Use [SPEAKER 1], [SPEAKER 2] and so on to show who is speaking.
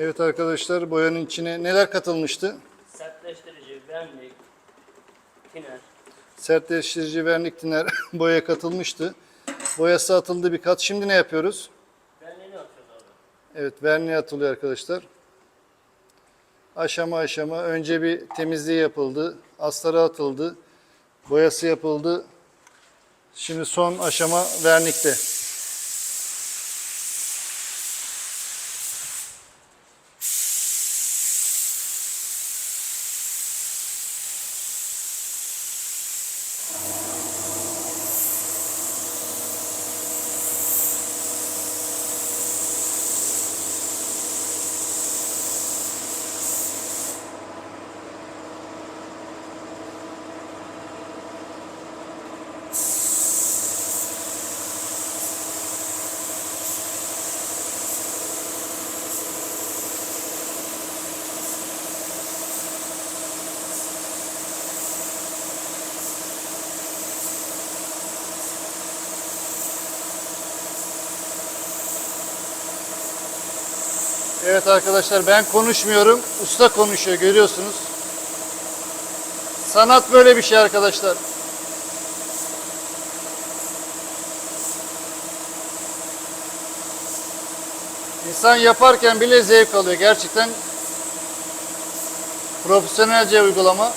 [SPEAKER 1] Evet arkadaşlar boyanın içine neler katılmıştı?
[SPEAKER 2] Sertleştirici, vernik, tiner.
[SPEAKER 1] Sertleştirici vernik tiner boya katılmıştı. Boyası atıldı bir kat. Şimdi ne yapıyoruz?
[SPEAKER 2] Verniğini atıyoruz abi.
[SPEAKER 1] Evet verniğe atılıyor arkadaşlar. Aşama aşama önce bir temizliği yapıldı. Astarı atıldı. Boyası yapıldı. Şimdi son aşama vernikte. Evet arkadaşlar ben konuşmuyorum. Usta konuşuyor görüyorsunuz. Sanat böyle bir şey arkadaşlar. İnsan yaparken bile zevk alıyor. Gerçekten profesyonelce uygulama.